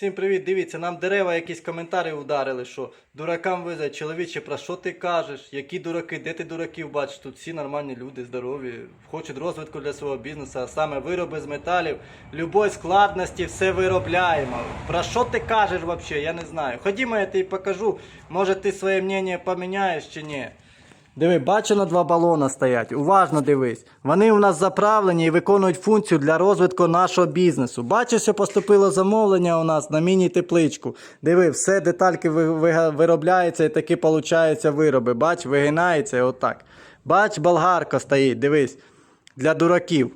Всім привіт, дивіться, нам дерева якісь коментарі ударили, що дуракам везе, чоловіче, про що ти кажеш? Які дураки, де ти дураків бачиш? Тут всі нормальні люди, здорові, хочуть розвитку для свого бізнесу, а саме вироби з металів, любої складності, все виробляємо. Про що ти кажеш взагалі? Я не знаю. Ходімо, я тобі покажу. Може ти своє мнення поміняєш чи ні. Диви, бачу на два балона стоять. Уважно дивись. Вони у нас заправлені і виконують функцію для розвитку нашого бізнесу. Бачиш, що поступило замовлення у нас на міні-тепличку. Диви, все детальки ви- ви- виробляються і такі получаються вироби. Бач, вигинається отак. Бач, болгарка стоїть, дивись. Для дураків.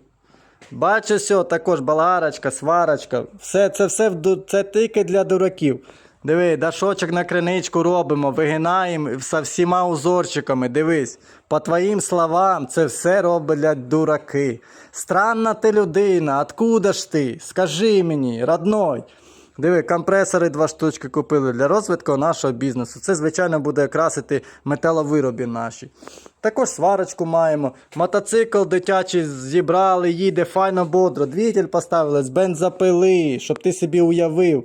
Бачиш, все, також баларочка, сварочка. Все, це все це тільки для дураків. Диви, дашочок на криничку робимо, вигинаємо з всіма узорчиками. Дивись, по твоїм словам, це все для дураки. Странна ти людина, откуда ж ти? Скажи мені, родной. Диви, компресори два штучки купили для розвитку нашого бізнесу. Це, звичайно, буде красити металовироби наші. Також сварочку маємо. Мотоцикл дитячий зібрали, їде файно бодро. Двигатель поставили з бензопили, щоб ти собі уявив.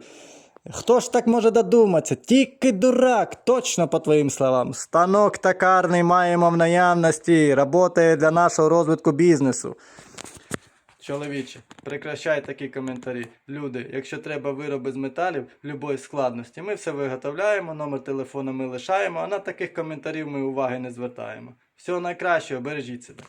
Хто ж так може додуматися? Тільки дурак, точно по твоїм словам. Станок токарний маємо в наявності, працює для нашого розвитку бізнесу. Чоловіче, прекращай такі коментарі. Люди, якщо треба вироби з металів любої складності, ми все виготовляємо, номер телефону ми лишаємо, а на таких коментарів ми уваги не звертаємо. Всього найкращого, бережіть себе.